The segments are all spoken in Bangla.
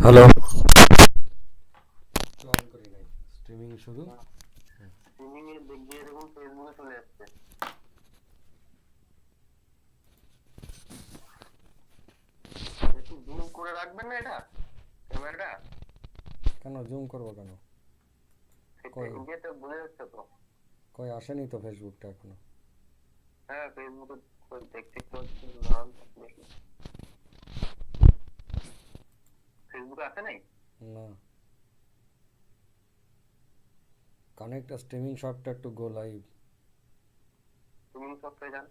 হ্যালো। অন করি নাই স্ট্রিমিং শুরু? স্ট্রিমিং এ দেখিয়ে দেখুন ফেসবুকে চলে যাচ্ছে একটু জুম করে রাখবেন না এটা ক্যামেরাটা কেন জুম করব কেন? কই? ইয়েতে বোঝা যাচ্ছে তো কই আসেনি তো ফেসবুকটা এখনও? হ্যাঁ ফেসবুকে কই দেখতে হচ্ছে নাম দেখি ফেসবুকে আছে নাই? না। Connect streaming software to go live তুমি সফটওয়্যার জান।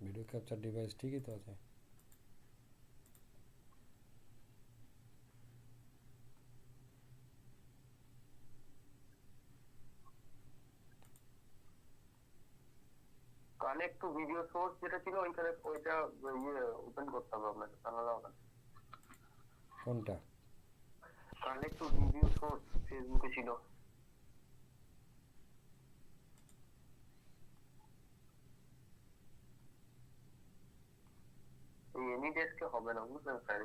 ভিডিও ক্যাপচার ডিভাইস ঠিকই তো আছে। কানেক্ট টু ভিডিও সোর্স যেটা ছিল ওইখানে ওইটা ইয়ে ওপেন করতে হবে আপনাকে তাহলে হবে না। কোনটা? কানেক্ট টু ভিডিও সোর্স ফেসবুকে ছিল। এনি ডেস্কে হবে না বুঝলেন স্যার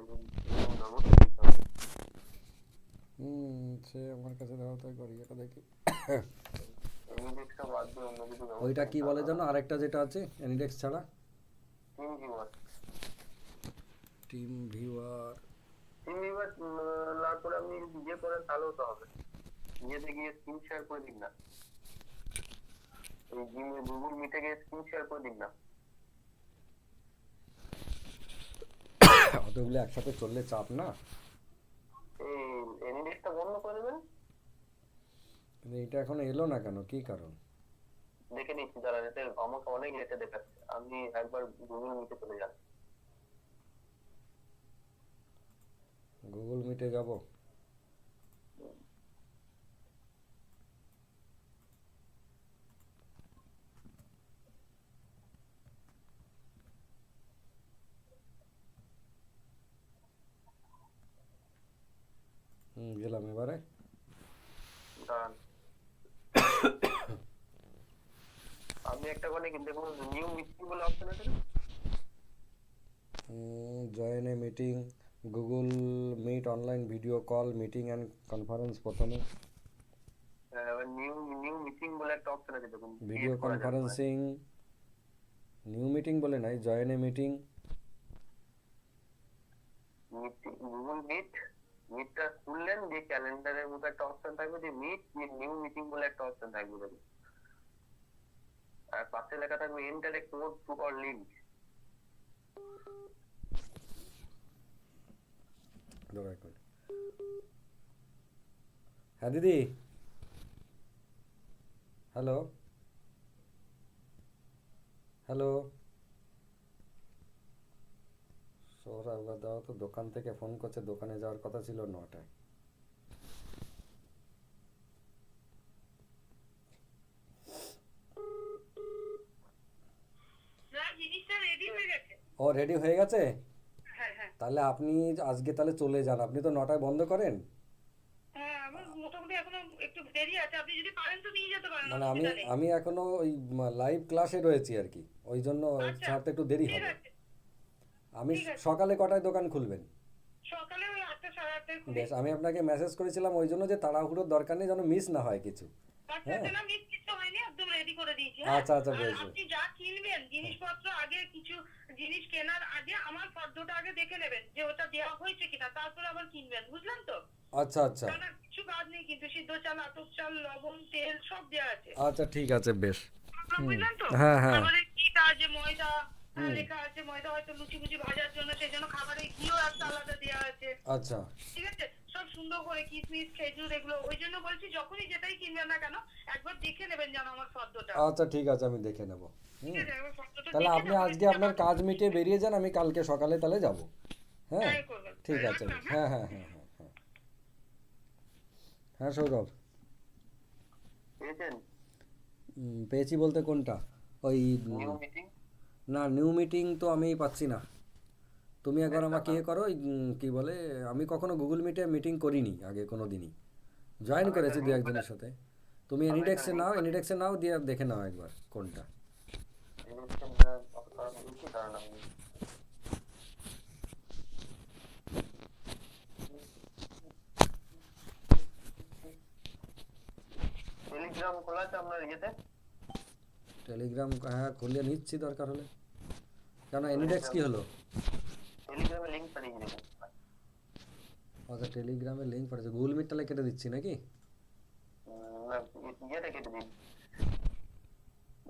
হুম সে আমার কাছে দাও তাই করি এটা দেখি। ওইটা কি বলে জানো? আরেকটা যেটা আছে এনিডেক্স ছাড়া? TeamViewer TeamViewer TeamViewer না করে আপনি ইয়ে করেন তাহলেও তো হবে। ইয়েতে গিয়ে স্ক্রিন শেয়ার করে দিন না। এই জিমে গুগল মিটে গিয়ে স্ক্রিন শেয়ার করে দিন না। অতগুলো একসাথে চললে চাপ না এই এনি ডেস্কটা বন্ধ করে দেবেন কিন্তু এটা এখনও এলো না কেন? কি কারণ? দেখে নিচ্ছি দাঁড়ান এতে আমাকে অনেক লেটে দেখাচ্ছে আপনি একবার গুগল মিটে চলে যান গুগল মিটে যাব? হুম গেলাম এবারে। দাঁড়ান। আপনি একটা করে কি দেখুন নিউ মিটিং বলে অপশন আছে join a meeting Google Meet online video call meeting and conference প্রথমে। নিউ নিউ মিটিং বলে একটা অপশন আছে দেখুন ভিডিও। কনফারেন্সিং নিউ মিটিং বলে নাই join a meeting meeting Google Meet মিটটা খুললেন যে ক্যালেন্ডারের মতো একটা অপশন থাকবে যে মিট নিউ মিটিং বলে একটা অপশন থাকবে দেখুন পাশে লেখা থাকবে enter a code to or link হ্যাঁ দিদি। হ্যালো হ্যালো সৌরভ দাও তো, দোকান থেকে ফোন করছে, দোকানে যাওয়ার কথা ছিল নটায় না জিনিসটা রেডি হয়ে গেছে ও রেডি হয়ে গেছে? হ্যাঁ হ্যাঁ। তাহলে আপনি আজকে তাহলে চলে যান। আপনি তো নটায় বন্ধ করেন? হ্যাঁ আমার মোটামুটি এখনও একটু দেরি আছে। আপনি যদি পারেন তো নিয়ে যেতে পারেন মানে আমি আমি এখনও ওই লাইভ ক্লাসে রয়েছি আর কি। ওই জন্য আচ্ছা, ছাড়তে একটু দেরি হবে। আমি সকালে কটায় দোকান খুলবেন? বেশ আমি আপনাকে মেসেজ করেছিলাম ওই জন্য যে তাড়াহুড়োর দরকার নেই যেন মিস না হয় কিছু। হ্যাঁ। রেডি করে দিয়েছি। হ্যাঁ? আচ্ছা, আচ্ছা, বেশ। আপনি যা কিনবেন জিনিসপত্র আগে কিছু জিনিস কেনার আগে আমার ফর্দটা আগে দেখে নেবেন যে ওটা দেওয়া হয়েছে কিনা তারপরে আবার কিনবেন বুঝলেন তো? আচ্ছা আচ্ছা। কিছু কাজ নেই কিন্তু সিদ্ধ চাল আতপ চাল লবণ তেল সব দেওয়া আছে। আচ্ছা ঠিক আছে বেশ। বুঝলেন তো? হ্যাঁ, হ্যাঁ। ঘিটা আছে ময়দা লেখা আছে ময়দা হয়তো লুচি মুচি ভাজার জন্য সেই জন্য খাবারের ঘিও একটা আলাদা দেওয়া আছে। আচ্ছা। ঠিক আছে? সুন্দর করে কিশমিশ খেজুর এগুলো ওই জন্য বলছি যখনই যেটাই কিনবেন না কেন একবার দেখে নেবেন যেন আমার ফর্দটা। আচ্ছা ঠিক আছে আমি দেখে নেব। তাহলে আপনি আজকে আপনার কাজ মিটিয়ে বেরিয়ে যান আমি কালকে সকালে তাহলে যাব। হ্যাঁ? ঠিক আছে হ্যাঁ হ্যাঁ। হ্যাঁ হ্যাঁ হ্যাঁ হ্যাঁ সৌরভ। পেয়েছেন? পেয়েছি বলতে কোনটা? ওই না নিউ মিটিং তো আমি পাচ্ছি না। তুমি একবার আমাকে ইয়ে করো কি বলে আমি কখনো গুগল মিটে মিটিং করিনি আগে কোনো দিনই জয়েন করেছি দু একজনের সাথে। তুমি এনিডেক্সে নাও এনিডেক্সে নাও দিয়ে দেখে নাও একবার কোনটা। খোলা আছে আপনার ইয়েতে? টেলিগ্রাম হ্যাঁ খুলে নিচ্ছি দরকার হলে। কেন এনিডেক্স কি হলো? লিঙ্ক পাঠিয়ে আচ্ছা টেলিগ্রামে লিঙ্ক পাঠিয়েছে গুগল মিট তাহলে কেটে দিচ্ছি নাকি ইয়েটা কেটে দিন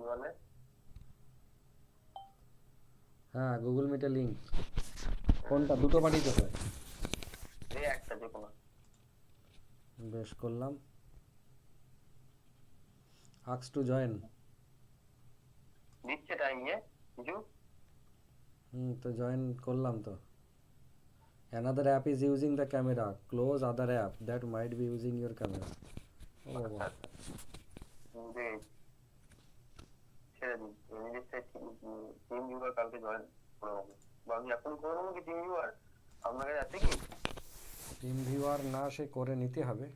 বলে হ্যাঁ গুগল মিটে লিঙ্ক কোনটা দুটো পাঠিয়েছে তো এই একটা যে কোনো বেশ করলাম আক্স টু জয়েন দিচ্ছে টাইম কিছু হুম তো জয়েন করলাম তো another app is using the camera. Close other app. That might be using your camera. দিন নিজের টিম ভিউয়ার না সে করে নিতে হবে।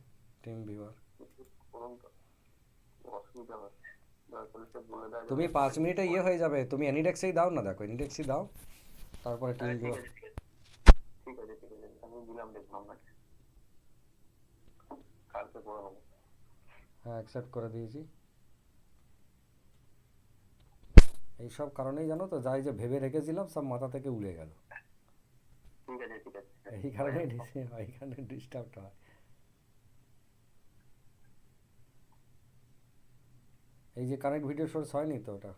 টিম ভিউয়ার তুমি পাঁচ মিনিটে ইয়ে হয়ে যাবে। তুমি এনিডেক্সেই দাও না, দেখো এনিডেক্সই দাও। তারপরে টিম ভিউয়ার ঠিক আছে ঠিক আছে। আমি দিলাম দেখুন আপনাকে কালকে করে নেব হ্যাঁ অ্যাকসেপ্ট করে দিয়েছি। এইসব কারণেই জানো তো যাই যে ভেবে রেখেছিলাম সব মাথা থেকে উড়ে গেল। ঠিক আছে এই কারণে ডিস্টার্বটা হয়। এই যে কানেক্ট ভিডিও সোর্স হয়নি তো ওটা?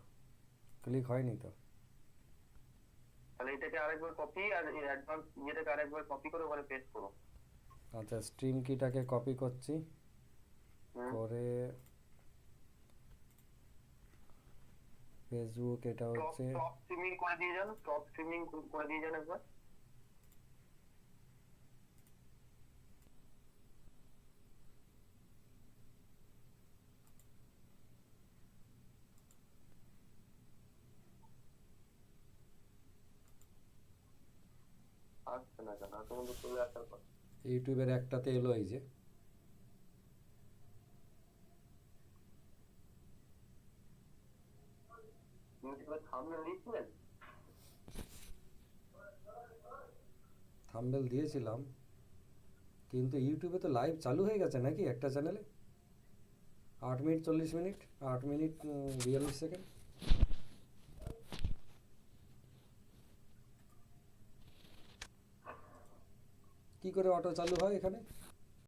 ক্লিক হয়নি তো? তাহলে এটাকে আরেকবার কপি আর অ্যাডভান্স ইয়েটাকে আরেকবার কপি করে ওখানে পেস্ট করো। আচ্ছা স্ট্রিম কিটাকে কপি করছি। করে ফেসবুক এটা হচ্ছে টপ স্ট্রিমিং করে দিয়ে যান টপ স্ট্রিমিং করে দিয়ে যান একবার। আসছে না কেন মধ্যে চলে আসার কথা ইউটিউবের একটাতে এলো এই যে। থাম্বেল দিয়েছিলাম, কিন্তু ইউটিউবে তো লাইভ চালু হয়ে গেছে নাকি একটা চ্যানেলে আট মিনিট চল্লিশ মিনিট, আট মিনিট বিয়াল্লিশ সেকেন্ড কি করে অটো চালু হয় এখানে?